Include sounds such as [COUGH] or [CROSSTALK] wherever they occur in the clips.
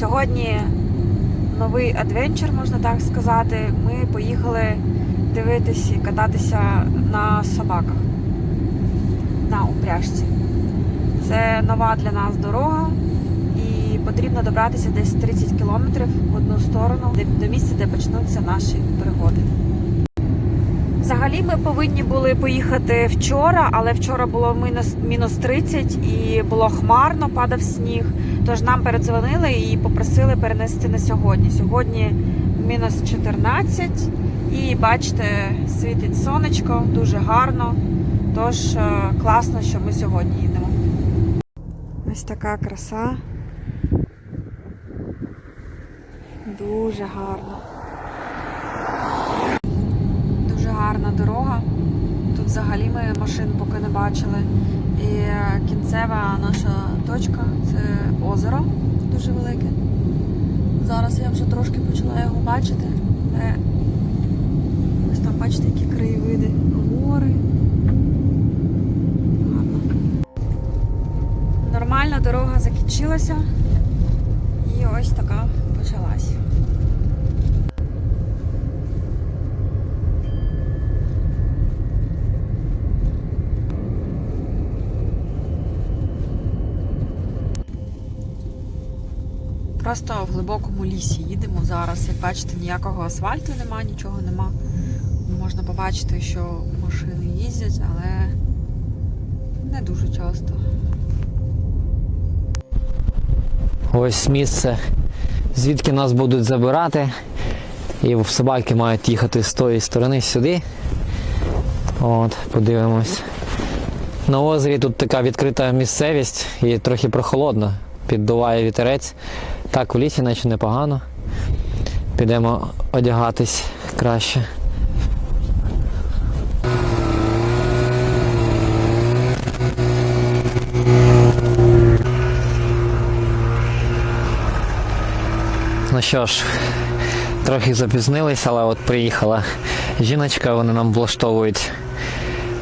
Сьогодні новий адвенчер, можна так сказати. Ми поїхали дивитися і кататися на собаках на упряжці. Це нова для нас дорога, і потрібно добратися десь 30 кілометрів в одну сторону до місця, де почнуться наші пригоди. Взагалі ми повинні були поїхати вчора, але вчора було мінус, мінус 30 і було хмарно, падав сніг. Тож нам передзвонили і попросили перенести на сьогодні. Сьогодні мінус 14 і бачите, світить сонечко, дуже гарно. Тож е, класно, що ми сьогодні їдемо. Ось така краса. Дуже гарно. Дуже гарна дорога. Тут взагалі ми машин поки не бачили. І кінцева наша точка це озеро дуже велике. Зараз я вже трошки почала його бачити. Де ось там бачите, які краєвиди, гори. Гарно. Нормальна дорога закінчилася. І ось така почалась. Просто в глибокому лісі їдемо зараз. Як бачите, ніякого асфальту нема, нічого нема. Можна побачити, що машини їздять, але не дуже часто. Ось місце, звідки нас будуть забирати. І собаки мають їхати з тої сторони сюди. От, подивимось. На озері тут така відкрита місцевість і трохи прохолодно. Піддуває вітерець. Так, у лісі наче непогано. Підемо одягатись краще. Ну що ж, трохи запізнились, але от приїхала жіночка, вони нам влаштовують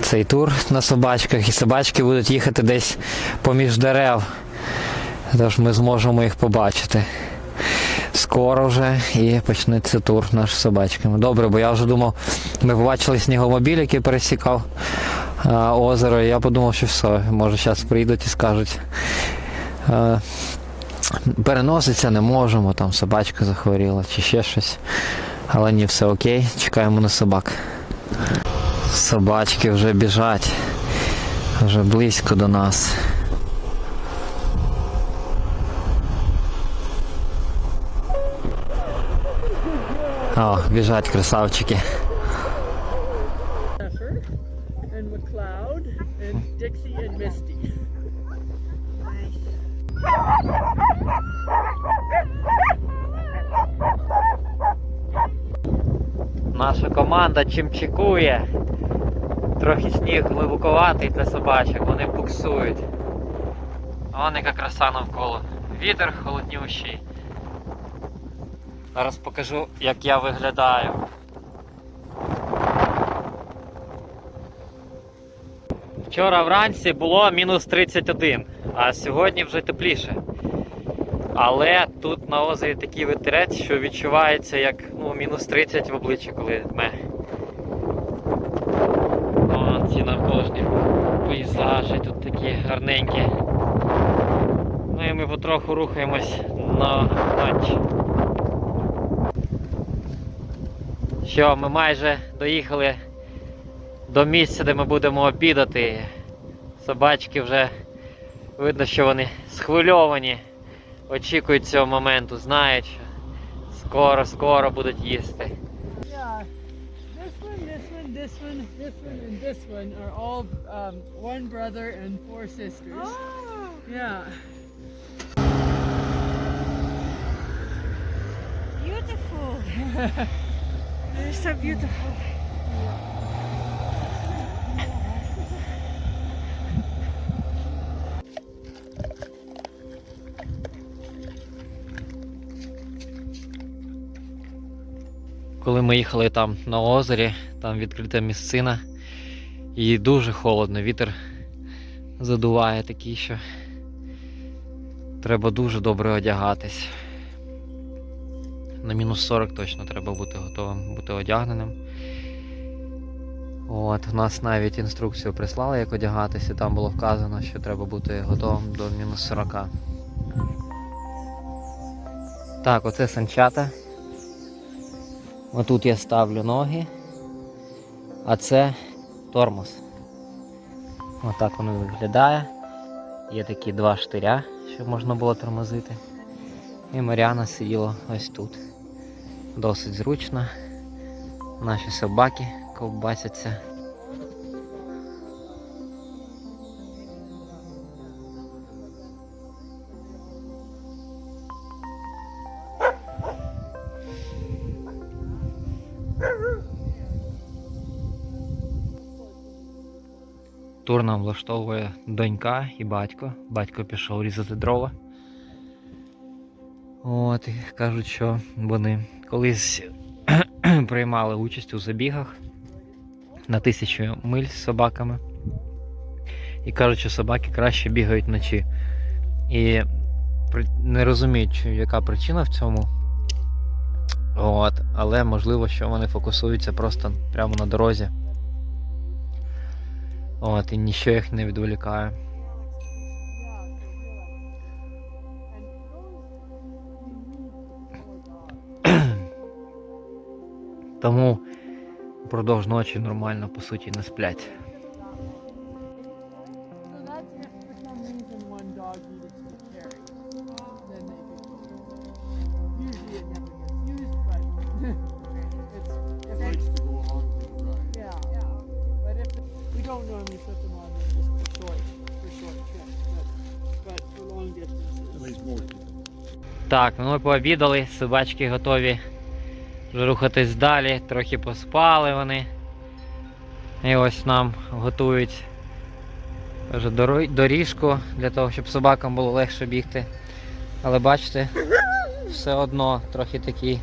цей тур на собачках, і собачки будуть їхати десь поміж дерев. Тож ми зможемо їх побачити. Скоро вже і почнеться тур наш з собачками. Добре, бо я вже думав, ми побачили снігомобіль, який пересікав а, озеро, і я подумав, що все, може зараз прийдуть і скажуть. а, переноситься не можемо, там собачка захворіла чи ще щось. Але ні, все окей, чекаємо на собак. Собачки вже біжать, вже близько до нас. О, біжать красавчики. Наша команда чимчикує. Трохи сніг глибоковатий для собачок, вони буксують. А Вон яка краса навколо. Вітер холоднющий. Зараз покажу, як я виглядаю. Вчора вранці було мінус 31, а сьогодні вже тепліше. Але тут на озері такий вітерець, що відчувається як ну, мінус 30 в обличчі, коли дме. О, ці навколишні пейзажі тут такі гарненькі. Ну і ми потроху рухаємось на ноч. Що, ми майже доїхали до місця, де ми будемо обідати. Собачки вже видно, що вони схвильовані очікують цього моменту, знають, що скоро-скоро будуть їсти. This one, this one, this one, this one, and this one are all um, one brother and four sisters. Yeah. Beautiful. [LAUGHS] They're so beautiful. Коли ми їхали там на озері, там відкрита місцина, і дуже холодно, вітер задуває такий, що треба дуже добре одягатись. На мінус 40 точно треба бути готовим, бути одягненим. От, у нас навіть інструкцію прислали, як одягатися, там було вказано, що треба бути готовим до мінус 40. Так, оце санчата. Отут я ставлю ноги, а це тормоз. Отак воно виглядає. Є такі два штиря, щоб можна було тормозити. І Маріана сиділа ось тут. Досить зручно. Наші собаки ковбасяться. Тур нам влаштовує донька і батько. Батько пішов різати дрова. От, кажуть, що вони колись [CLEARS THROAT] приймали участь у забігах на тисячу миль з собаками. І кажуть, що собаки краще бігають вночі. І не розуміють, яка причина в цьому. От, але можливо, що вони фокусуються просто прямо на дорозі. От, і ніщо їх не відволікає. For long At distances. least most of them. Так, ну ми пообідали, собачки готові рухатись далі, трохи поспали вони. І ось нам готують доріжку для того, щоб собакам було легше бігти. Але бачите, все одно трохи такий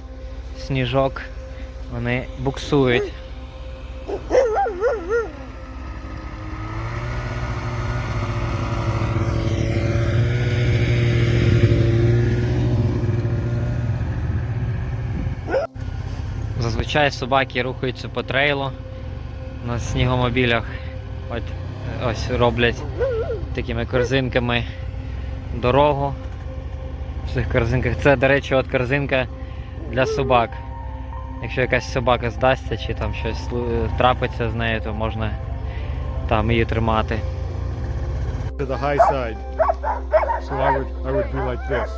сніжок. Вони буксують. Зазвичай собаки рухаються по трейлу на снігомобілях. От, ось роблять такими корзинками дорогу. В цих корзинках. Це, до речі, от корзинка для собак. Якщо якась собака здасться чи там щось трапиться з нею, то можна там її тримати. To the high side. So I would I would be like this.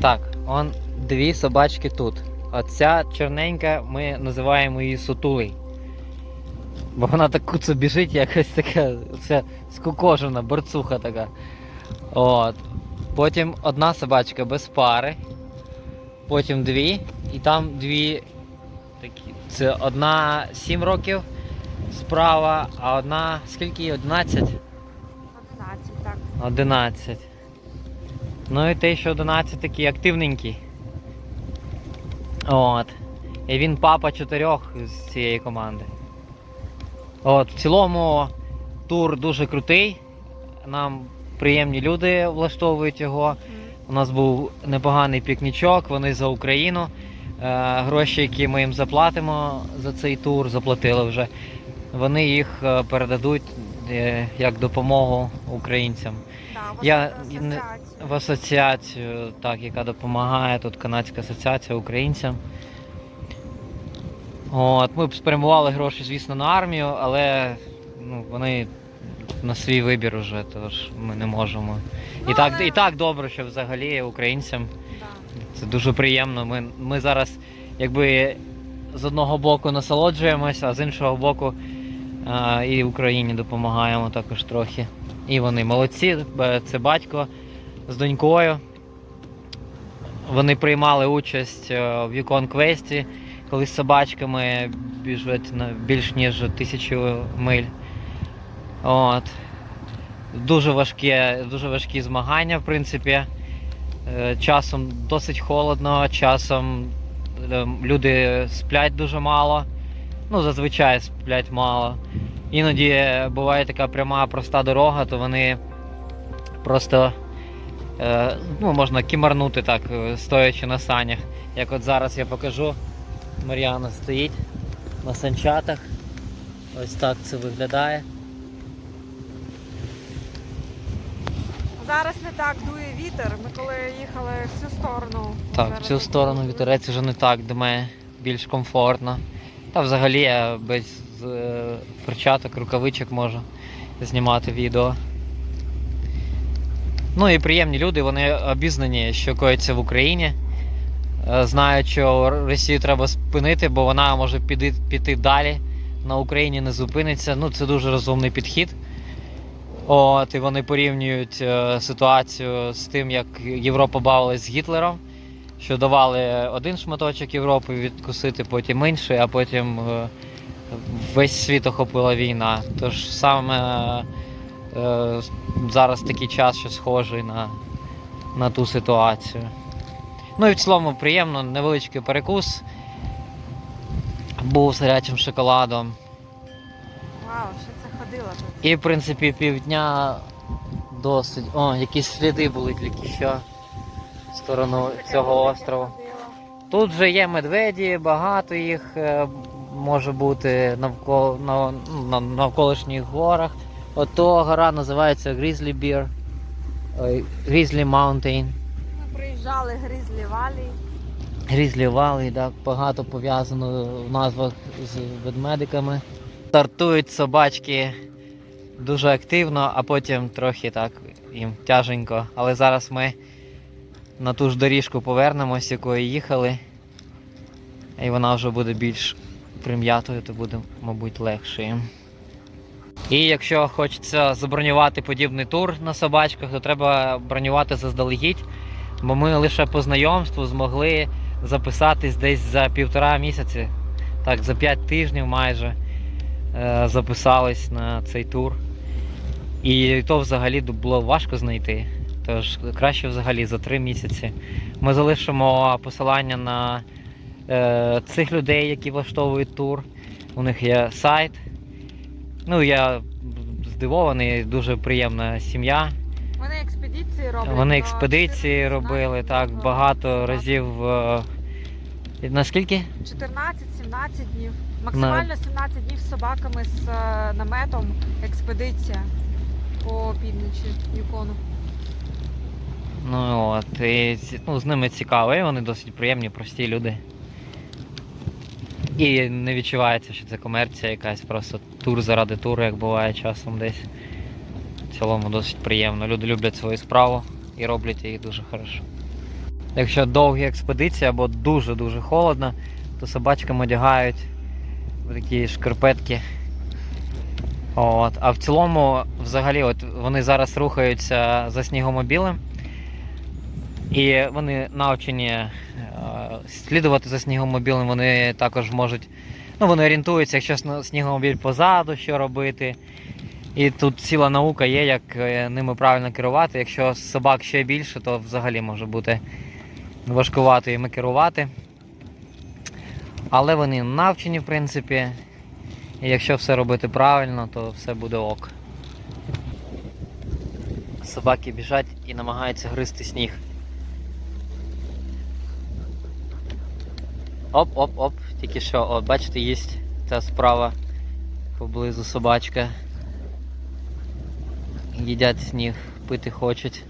Так, он дві собачки тут. Оця чорненька, ми називаємо її сутулий. Бо вона так куцо біжить, якось така вся скукожена, борцуха така. От. Потім одна собачка без пари. Потім дві. І там дві такі. Це одна 7 років справа, а одна скільки їй? 11? 11, так. 11. Ну і те, що 11 такий активненький. От. І він папа чотирьох з цієї команди. От, в цілому тур дуже крутий. Нам приємні люди влаштовують його. У нас був непоганий пікнічок, вони за Україну. Е, гроші, які ми їм заплатимо за цей тур, заплатили вже. Вони їх е, передадуть е, як допомогу українцям Да, Я не- в асоціацію, так, яка допомагає тут канадська асоціація українцям. От, ми б спрямували гроші, звісно, на армію, але ну, вони на свій вибір уже, тож ми не можемо. Ну, І так, але- і так добре, що взагалі українцям Да. це дуже приємно. Ми, ми зараз якби з одного боку насолоджуємося, а з іншого боку а, і Україні допомагаємо також трохи. І вони молодці. Це батько з донькою. Вони приймали участь е, в Yukon Квесті, коли з собачками біжать більш ніж тисячу миль. От. Дуже важкі, дуже важкі змагання, в принципі. Е, Часом досить холодно, часом е, люди сплять дуже мало. Ну, зазвичай сплять мало. Іноді буває така пряма проста дорога, то вони просто ну, можна кімарнути так, е, стоячи на санях. Як от зараз я покажу. Мар'яна стоїть на санчатах. Ось так це виглядає. Зараз не так дує вітер. Ми коли їхали в цю сторону. Так, зараз в цю сторону вітерець вже не так дме, більш комфортно. Та взагалі я без е, перчаток, рукавичок можу знімати відео. Ну і приємні люди, вони обізнані, що коїться в Україні. Е, Знають, що Росію треба спинити, бо вона може піти, піти далі. На Україні не зупиниться. Ну, це дуже розумний підхід. От, і вони порівнюють е, ситуацію з тим, як Європа бавилась з Гітлером що давали один шматочок Європи відкусити, потім інший, а потім е, весь світ охопила війна. Тож саме зараз такий час, що схожий на, на ту ситуацію. Ну і в цілому приємно, невеличкий перекус. Був з гарячим шоколадом. Вау, що це ходило тут. І, в принципі, півдня досить. О, якісь сліди були тільки що в сторону цього острова. Тут вже є медведі, багато їх е, може бути навколо, на, на навколишніх горах. Ото гора називається Grizzly Bear. Grizzly Mountain. Ми приїжджали Грізлі Валі. Grizzly Valley, так, багато пов'язано в назвах з ведмедиками. Стартують собачки дуже активно, а потім трохи так їм тяженько. Але зараз ми на ту ж доріжку повернемось, якою їхали. І вона вже буде більш прим'ятою, то буде, мабуть, легше. їм. І якщо хочеться забронювати подібний тур на собачках, то треба бронювати заздалегідь, бо ми лише по знайомству змогли записатись десь за півтора місяці, так, за п'ять тижнів майже е, записались на цей тур. І то взагалі було важко знайти. Тож краще взагалі за три місяці. Ми залишимо посилання на е, цих людей, які влаштовують тур. У них є сайт. Ну, я здивований, дуже приємна сім'я. Вони експедиції роблять. Вони експедиції робили так багато разів. е, Наскільки? 14-17 днів. Максимально 17 днів з собаками з е, наметом. Експедиція по півночі Юкону. Ну от, і ну, з ними цікаво, і вони досить приємні, прості люди. І не відчувається, що це комерція якась, просто тур заради туру, як буває часом десь. В цілому досить приємно. Люди люблять свою справу і роблять її дуже хорошо. Якщо довгі експедиції або дуже-дуже холодно, то собачкам одягають в такі шкарпетки. От. А в цілому, взагалі, от вони зараз рухаються за снігомобілем. І вони навчені е, слідувати за снігомобілем, вони також можуть. Ну, вони орієнтуються, якщо снігомобіль позаду, що робити. І тут ціла наука є, як е, ними правильно керувати. Якщо собак ще більше, то взагалі може бути важкувато їми керувати. Але вони навчені, в принципі. І якщо все робити правильно, то все буде ок. Собаки біжать і намагаються гризти сніг. Оп-оп-оп, тільки що, от бачите, є ця справа поблизу собачка. Їдять сніг, пити хочуть.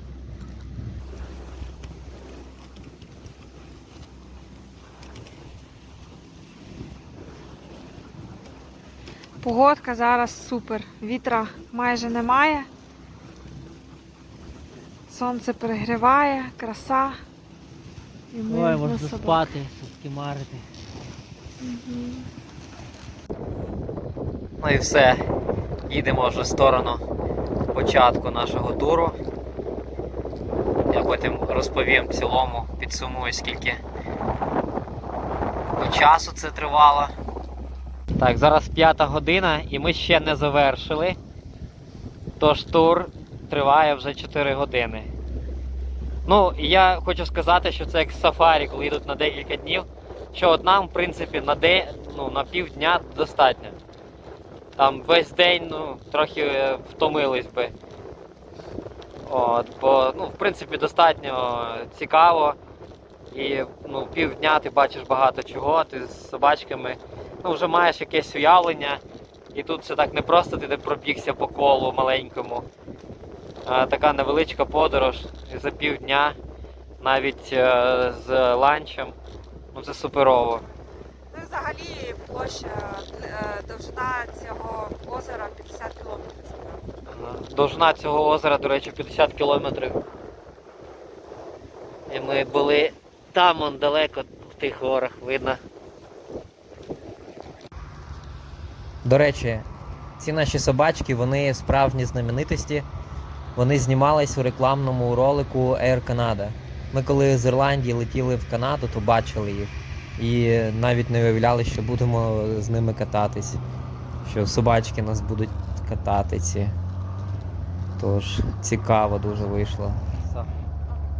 Погодка зараз супер. Вітра майже немає. Сонце перегріває, краса. І ми Ой, на можна собак. спати, кімарити. Ну і все. Їдемо вже в сторону початку нашого туру. Я потім розповім в цілому, підсумую, скільки часу це тривало. Так, зараз п'ята година і ми ще не завершили. Тож тур триває вже 4 години. Ну, я хочу сказати, що це як сафарі, коли йдуть на декілька днів. Що от нам, в принципі, на день, ну, на півдня достатньо. Там весь день, ну, трохи е, втомились би. От, бо, ну, в принципі, достатньо цікаво. І ну, півдня ти бачиш багато чого, ти з собачками ну, вже маєш якесь уявлення. І тут це так не просто ти не пробігся по колу маленькому. Така невеличка подорож і за півдня, навіть е, з ланчем. Ну це суперово. Ну і взагалі площа, е, довжина цього озера 50 кілометрів. Довжина цього озера, до речі, 50 кілометрів. І ми були там он далеко в тих горах видно. До речі, ці наші собачки, вони справжні знаменитості. Вони знімались у рекламному ролику Air Canada. Ми коли з Ірландії летіли в Канаду, то бачили їх. І навіть не уявляли, що будемо з ними кататись. Що собачки нас будуть катати ці. Тож цікаво дуже вийшло.